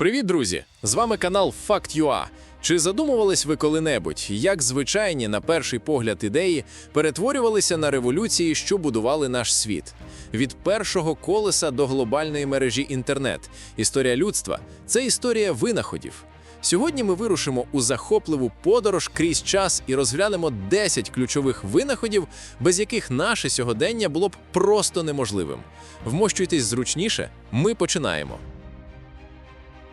Привіт, друзі! З вами канал Fact.ua. Чи задумувались ви коли-небудь, як звичайні на перший погляд ідеї перетворювалися на революції, що будували наш світ? Від першого колеса до глобальної мережі інтернет. Історія людства це історія винаходів. Сьогодні ми вирушимо у захопливу подорож крізь час і розглянемо 10 ключових винаходів, без яких наше сьогодення було б просто неможливим. Вмощуйтесь зручніше, ми починаємо.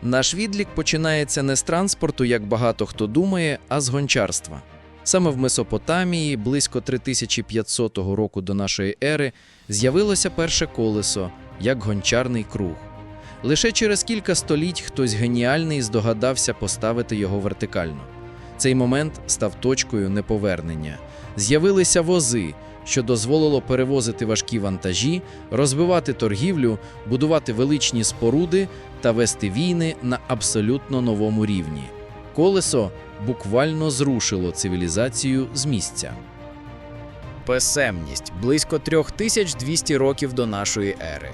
Наш відлік починається не з транспорту, як багато хто думає, а з гончарства. Саме в Месопотамії, близько 3500 року до нашої ери, з'явилося перше колесо, як гончарний круг. Лише через кілька століть хтось геніальний здогадався поставити його вертикально. Цей момент став точкою неповернення. З'явилися вози, що дозволило перевозити важкі вантажі, розвивати торгівлю, будувати величні споруди та вести війни на абсолютно новому рівні. Колесо буквально зрушило цивілізацію з місця. Писемність близько 3200 років до нашої ери.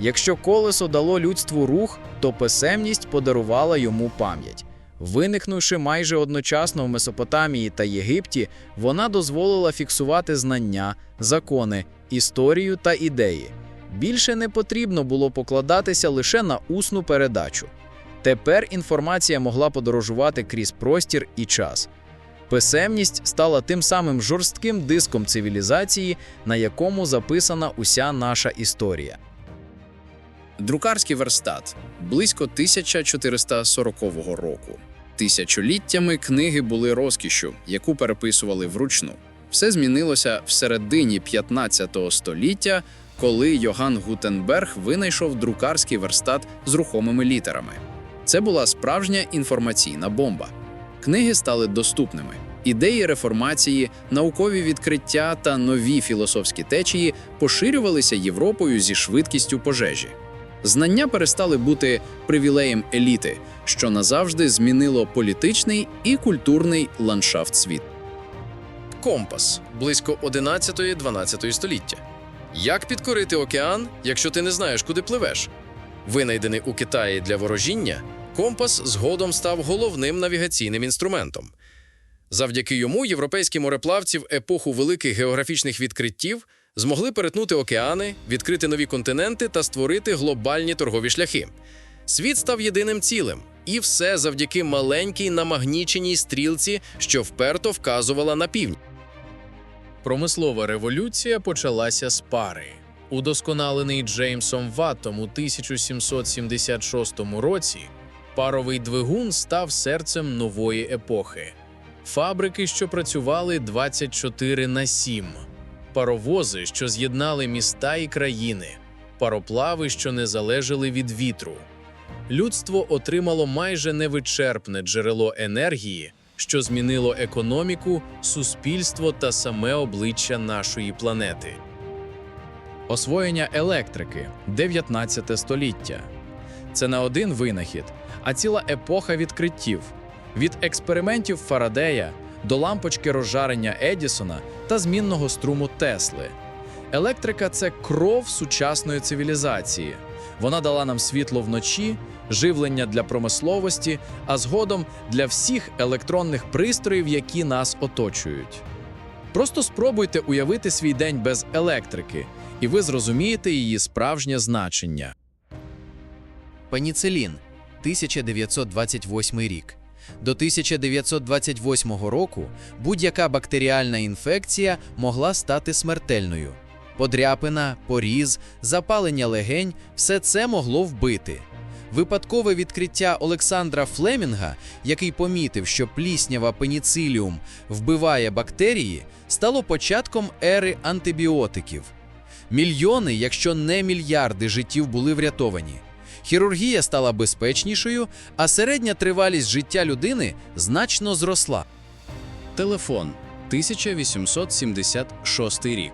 Якщо колесо дало людству рух, то писемність подарувала йому пам'ять. Виникнувши майже одночасно в Месопотамії та Єгипті, вона дозволила фіксувати знання, закони, історію та ідеї. Більше не потрібно було покладатися лише на усну передачу. Тепер інформація могла подорожувати крізь простір і час. Писемність стала тим самим жорстким диском цивілізації, на якому записана уся наша історія. Друкарський верстат близько 1440 року. Тисячоліттями книги були розкішшю, яку переписували вручну. Все змінилося в середині 15 століття, коли Йоган Гутенберг винайшов друкарський верстат з рухомими літерами. Це була справжня інформаційна бомба. Книги стали доступними. Ідеї реформації, наукові відкриття та нові філософські течії поширювалися Європою зі швидкістю пожежі. Знання перестали бути привілеєм еліти, що назавжди змінило політичний і культурний ландшафт світу. Компас близько 11-12 століття. Як підкорити океан, якщо ти не знаєш, куди пливеш? Винайдений у Китаї для ворожіння, компас згодом став головним навігаційним інструментом. Завдяки йому європейські мореплавці в епоху великих географічних відкриттів змогли перетнути океани, відкрити нові континенти та створити глобальні торгові шляхи. Світ став єдиним цілим, і все завдяки маленькій намагніченій стрілці, що вперто вказувала на північ. Промислова революція почалася з пари. Удосконалений Джеймсом Ваттом у 1776 році, паровий двигун став серцем нової епохи. Фабрики, що працювали 24 на 7, паровози, що з'єднали міста і країни, пароплави, що не залежали від вітру. Людство отримало майже невичерпне джерело енергії, що змінило економіку, суспільство та саме обличчя нашої планети. Освоєння електрики 19 століття. Це не один винахід, а ціла епоха відкриттів від експериментів Фарадея до лампочки розжарення Едісона та змінного струму Тесли. Електрика це кров сучасної цивілізації. Вона дала нам світло вночі, живлення для промисловості, а згодом для всіх електронних пристроїв, які нас оточують. Просто спробуйте уявити свій день без електрики, і ви зрозумієте її справжнє значення. Пеніцилін 1928 рік. До 1928 року будь-яка бактеріальна інфекція могла стати смертельною. Подряпина, поріз, запалення легень все це могло вбити. Випадкове відкриття Олександра Флемінга, який помітив, що пліснява пеніциліум вбиває бактерії, стало початком ери антибіотиків. Мільйони, якщо не мільярди життів були врятовані. Хірургія стала безпечнішою, а середня тривалість життя людини значно зросла. Телефон 1876 рік.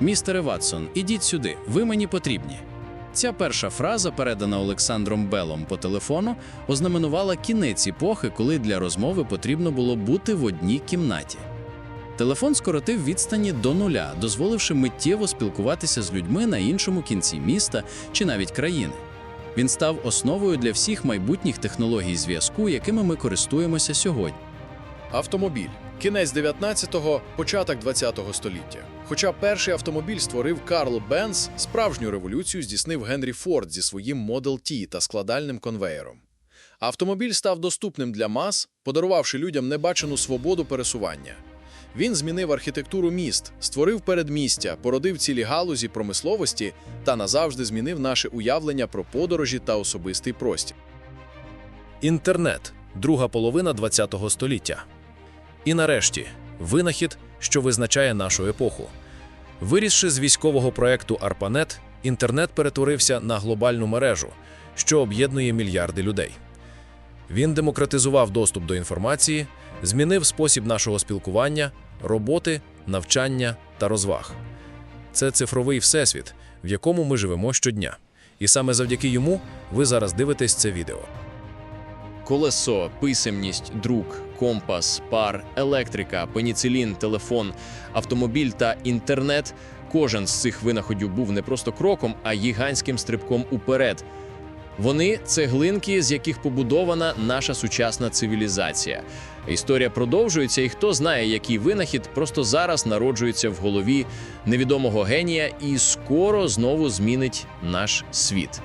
Містере Ватсон, ідіть сюди, ви мені потрібні. Ця перша фраза, передана Олександром Белом по телефону, ознаменувала кінець епохи, коли для розмови потрібно було бути в одній кімнаті. Телефон скоротив відстані до нуля, дозволивши миттєво спілкуватися з людьми на іншому кінці міста чи навіть країни. Він став основою для всіх майбутніх технологій зв'язку, якими ми користуємося сьогодні. Автомобіль. Кінець 19-го, початок 20-го століття. Хоча перший автомобіль створив Карл Бенц, справжню революцію здійснив Генрі Форд зі своїм Model T та складальним конвеєром. Автомобіль став доступним для мас, подарувавши людям небачену свободу пересування. Він змінив архітектуру міст, створив передмістя, породив цілі галузі промисловості та назавжди змінив наше уявлення про подорожі та особистий простір. Інтернет друга половина ХХ століття. І нарешті винахід, що визначає нашу епоху. Вирісши з військового проекту ARPANET, інтернет перетворився на глобальну мережу, що об'єднує мільярди людей. Він демократизував доступ до інформації, змінив спосіб нашого спілкування, роботи, навчання та розваг. Це цифровий всесвіт, в якому ми живемо щодня. І саме завдяки йому ви зараз дивитесь це відео. Колесо, писемність, друк, компас, пар, електрика, пеніцилін, телефон, автомобіль та інтернет. Кожен з цих винаходів був не просто кроком, а гігантським стрибком уперед. Вони цеглинки, з яких побудована наша сучасна цивілізація. Історія продовжується, і хто знає, який винахід просто зараз народжується в голові невідомого генія і скоро знову змінить наш світ.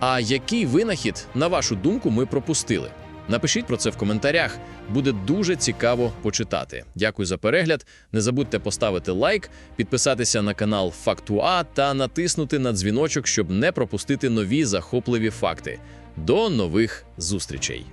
А який винахід, на вашу думку, ми пропустили? Напишіть про це в коментарях. Буде дуже цікаво почитати. Дякую за перегляд. Не забудьте поставити лайк, підписатися на канал Фактуа та натиснути на дзвіночок, щоб не пропустити нові захопливі факти. До нових зустрічей!